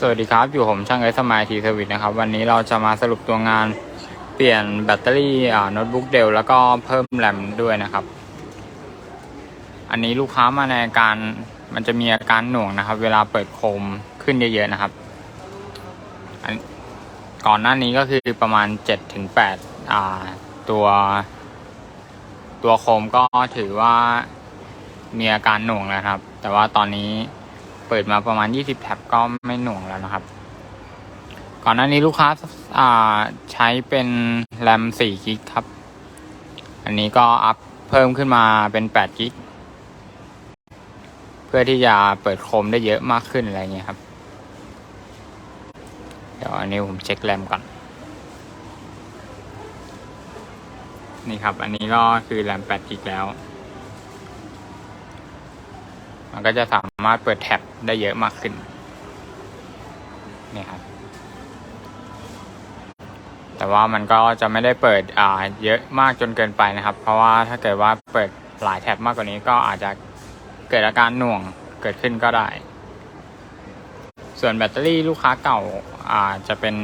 สวัสดีครับ อยู่ผมช่างเอสมายทีสวิตนะครับ วันนี้เราจะมาสรุปตัวงานเปลี่ยนแบตเตอรี่โน้ตบุ๊กเดลแล้วก็เพิ่มแรมด้วยนะครับ อันนี้ลูกค้ามาในอาการมันจะมีอาการหน่วงนะครับ เวลาเปิดโคมขึ้นเยอะๆนะครับอันก่อนหน้านี้ก็คือประมาณ7ถึง8อ่าตัว ตัวโคมก็ถือว่ามีอาการหน่วงแล้วครับ แต่ว่าตอนนี้ เปิดมาประมาณ 20 แท็บก็ไม่หน่วงแล้วนะครับ ก่อนหน้านี้ลูกค้าาใช้เป็นแรม4กิกครับ อันนี้ก็อัพเพิ่มขึ้นมาเป็น8กิกเพื่อที่จะเปิดโคมได้เยอะมากขึ้นอะไรเงี้ยครับ เดี๋ยวอันนี้ผมเช็คแรมก่อน นี่ครับ อันนี้ก็คือแรม8กิกแล้ว มันก็จะสามารถเปิดแท็บ ได้เยอะมากขึ้นนี่ครับแต่ว่ามันก็จะไม่ได้เปิดอ่าเยอะมากจนเกินไปนะครับ เพราะว่าถ้าเกิดว่าเปิดหลายแท็บมากกว่านี้ก็อาจจะเกิดอาการหน่วงเกิดขึ้นก็ได้ ส่วนแบตเตอรี่ลูกค้าเก่าอ่าจะเป็น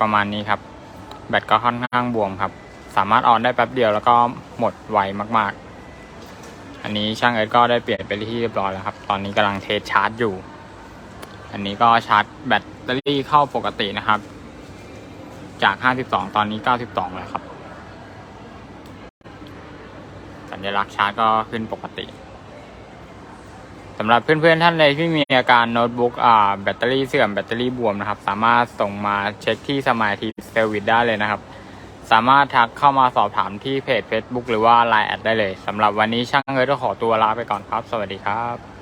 ประมาณนี้ครับ แบตก็ค่อนข้างบวมครับ สามารถออนได้แป๊บเดียวแล้วก็หมดไวมากๆ อันนี้ช่างเอิร์ธก็ได้เปลี่ยนไปที่เรียบร้อยแล้วครับ ตอนนี้กำลังเทสชาร์จอยู่ อันนี้ก็ชาร์จแบตเตอรี่เข้าปกตินะครับ จาก 52 ตอนนี้ 92 แล้วครับ สัญลักษณ์ชาร์จก็ขึ้นปกติสำหรับเพื่อนๆท่านใดที่มีอาการโน้ตบุ๊กอ่าแบตเตอรี่เสื่อมแบตเตอรี่บวมนะครับ สามารถส่งมาเช็คที่สมายทีเซอร์วิสได้เลยนะครับ สามารถทักเข้ามาสอบถามที่เพจ Facebook หรือว่า Line แอดได้เลยสำหรับวันนี้ช่างเอ๋ยต้องขอตัวลาไปก่อนครับ สวัสดีครับ